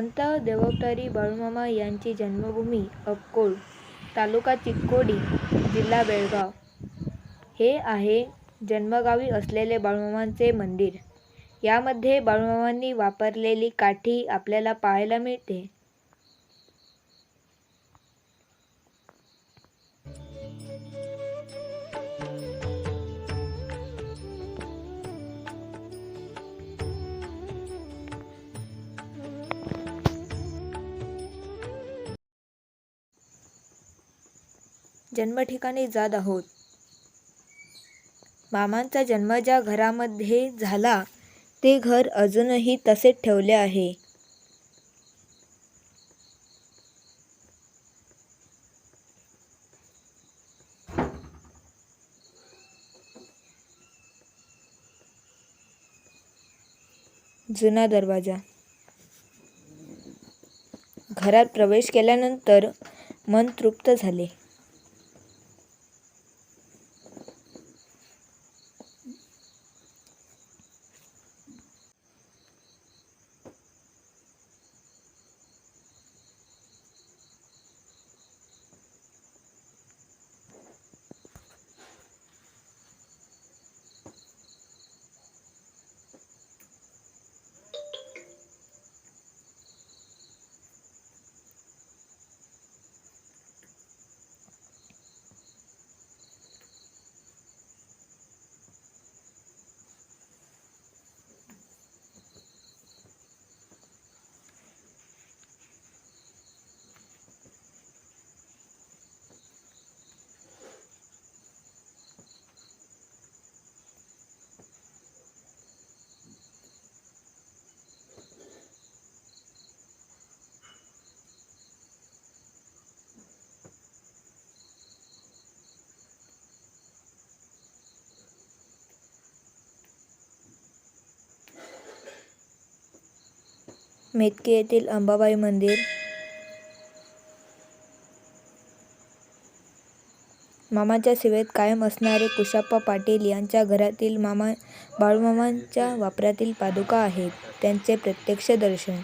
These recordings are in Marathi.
संत देवोत्तरी बाळूमामा यांची जन्मभूमी अक्कोळ तालुका चिक्कोडी जिल्हा बेळगाव. हे आहे जन्मगावी असलेले बाळूमामांचे मंदिर. यामध्ये बाळूमामांनी वापरलेली काठी आपल्याला पाहायला मिळते. जन्मठिकाणी जात आहोत. मामांचा जन्म ज्या घरामध्ये झाला ते घर अजूनही तसेच ठेवले आहे. जुना दरवाजा. घरात प्रवेश केल्यानंतर मन तृप्त झाले. मेतके येथील अंबाबाई मंदिर. मामाच्या सेवेत कायम असणारे कुशाप्पा पाटील यांच्या घरातील मामा बाळूमामांच्या वापरातील पादुका आहेत त्यांचे प्रत्यक्ष दर्शन.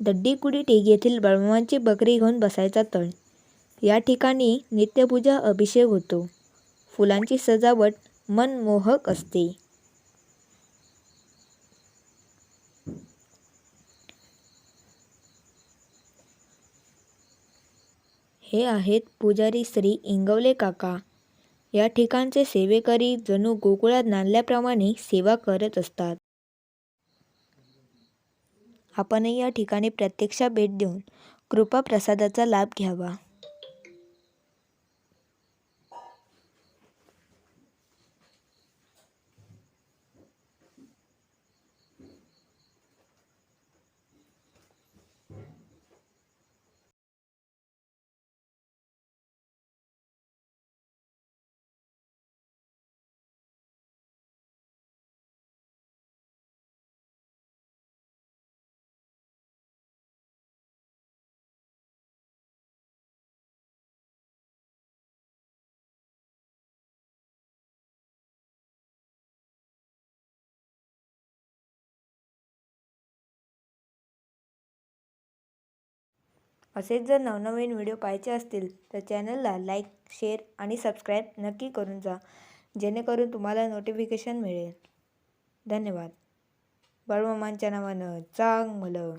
दड्डीकुडी टेक येथील बाळूमामांची बकरी घेऊन बसायचा तळ या ठिकाणी नित्यपूजा अभिषेक होतो. फुलांची सजावट मनमोहक असते. हे आहेत पुजारी श्री इंगवले काका. या ठिकाणचे सेवेकरी जणू गोकुळात नांदल्याप्रमाणे सेवा करत असतात. आपणही या ठिकाणी प्रत्यक्ष भेट देऊन कृपा प्रसादाचा लाभ घ्यावा. असेच जर नवनवीन व्हिडिओ पाहायचे असतील तर चॅनलला लाईक शेअर आणि सबस्क्राईब नक्की करून जा जेणेकरून तुम्हाला नोटिफिकेशन मिळेल. धन्यवाद. बाळूमामांच्या नावानं चांगलं